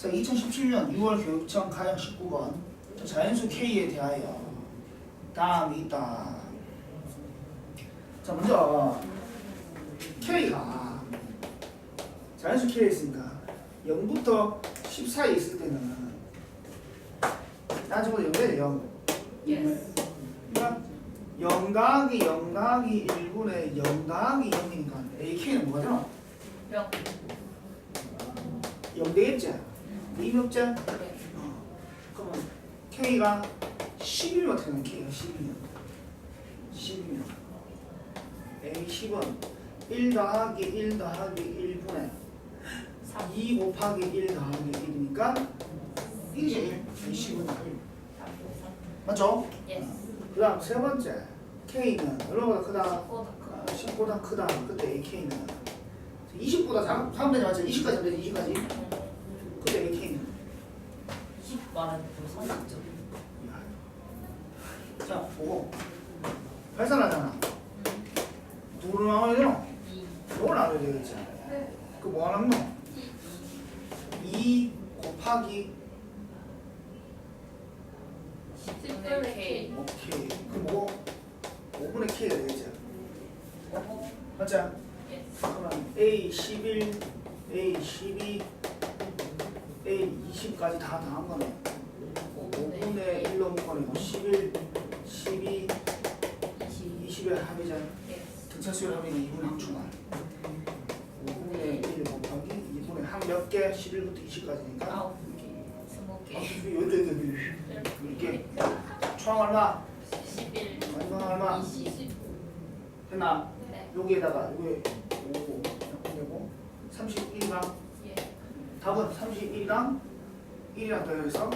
자, 2017년 6월 교육청 가형 19번 자, 자연수 K에 대하여 다음이 있다. 자, 먼저 K가 자연수 K에 있으니까 0부터 10 사이에 있을 때는 난 저거 0돼 0. 예스. 그러니까 0 더하기 0 더하기 1분의 0 더하기 0이니까 AK는 뭐가 되나? 명. 0 되겠지? 2몇 째? 네. 어. 그러면 K가 11면 어떻게 되는 K가 12면 12면 A 10은 1 더하기 1 더하기 1분의 3. 2 곱하기 1 더하기 1이니까 1이지 1 A 10은 1 맞죠? 예스. 그 다음 세 번째 K는 얼마보다 크다? 보다 아, 크. 10보다 크다 그때 AK는 20보다 작, 작으면 되지 맞죠? 20까지 하면 되지 20까지 그때 AK는 10 말하는 그 선상점. 자 보고 발산하잖아 둘을 나눠야 되노? 2. 이걸 나눠야 되겠지 그뭐 남노? 2 곱하기 10분의 K. 오케이 그 뭐 5분의 K가 되겠지 맞지? 예스. 그러면 A 11, A 12, A 20까지 다 더한 거네 5분의 1로 묶어내고 11, 12, 20. 20의 합이자 예스. 등차수열 합이면 2분의 항충할 5분의 1 곱하기 2분의 항몇 개? 11부터 20까지니까 아홉 개. 스무 개. 이렇게 총 얼마? 11. 이건 얼마? 20. 됐나? 네. 여기에다가 여기 5 되고 31랑 예. 답은 31이랑 1이랑 더해서